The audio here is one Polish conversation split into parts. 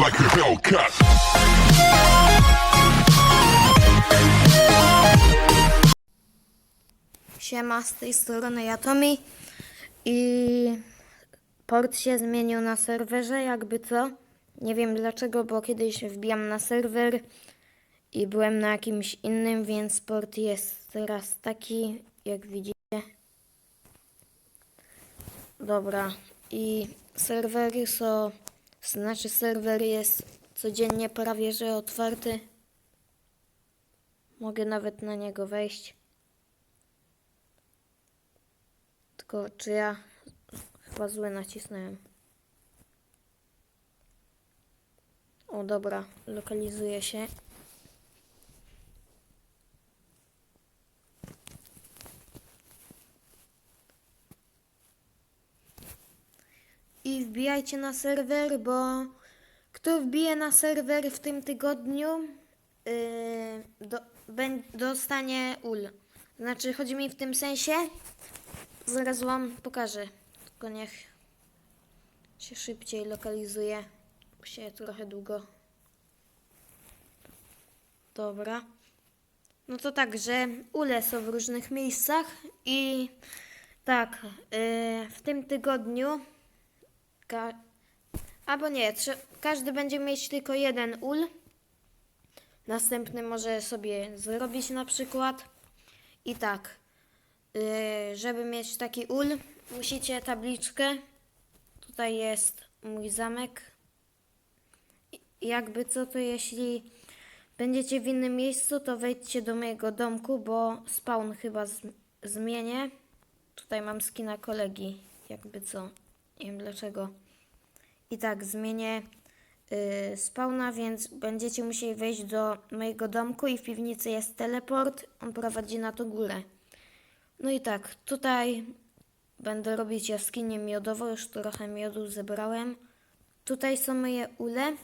like a Hellcat. Siema, z tej strony Jatomi i port się zmienił na serwerze, jakby co. Nie wiem dlaczego, bo kiedyś wbijam na serwer i byłem na jakimś innym, więc port jest teraz taki, jak widzicie. Dobra, i serwery są, znaczy serwer jest codziennie prawie że otwarty. Mogę nawet na niego wejść. Tylko czy ja chyba złe nacisnąłem. O dobra, lokalizuje się. I wbijajcie na serwer, bo kto wbije na serwer w tym tygodniu, yy, do, bę- dostanie ul. Znaczy, chodzi mi w tym sensie, Zaraz wam pokażę. Tylko niech się szybciej lokalizuje. Bo się trochę długo. Dobra. No to tak, że ule są w różnych miejscach i tak, yy, w tym tygodniu ka- albo nie, każdy będzie mieć tylko jeden ul. Następny może sobie zrobić na przykład. I tak, Yy, żeby mieć taki ul, musicie tabliczkę. Tutaj jest mój zamek. I- Jakby co, to jeśli będziecie w innym miejscu, to wejdźcie do mojego domku, bo spawn chyba zmienię. Tutaj mam skina kolegi, jakby co. Nie wiem dlaczego. I tak, zmienię yy, spawna, więc będziecie musieli wejść do mojego domku i w piwnicy jest teleport. On prowadzi na tą górę. No i tak, tutaj będę robić jaskinię miodową, już trochę miodu zebrałem. Tutaj są moje ule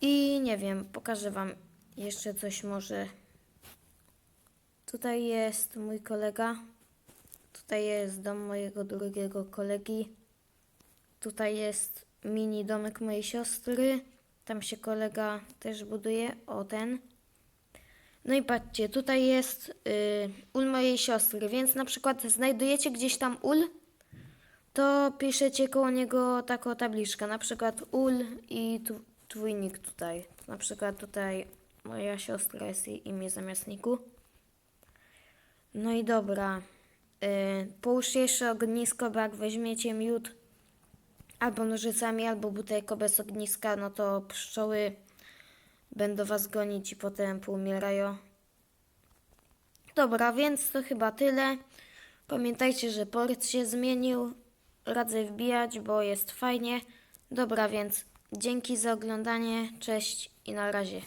i nie wiem, pokażę Wam jeszcze coś może. Tutaj jest mój kolega, tutaj jest dom mojego drugiego kolegi, tutaj jest mini domek mojej siostry, tam się kolega też buduje, o ten. No i patrzcie, tutaj jest y, ul mojej siostry, więc na przykład znajdujecie gdzieś tam ul, to piszecie koło niego taką tabliczkę, na przykład ul i tu, twój nick tutaj. Na przykład tutaj moja siostra jest jej imię zamiast niku. No i dobra, y, połóżcie jeszcze ognisko, bo jak weźmiecie miód albo nożycami, albo butelkę bez ogniska, no to pszczoły będą was gonić i potem poumierają. Dobra, więc to chyba tyle. Pamiętajcie, że port się zmienił. Radzę wbijać, bo jest fajnie. Dobra, więc dzięki za oglądanie. Cześć i na razie.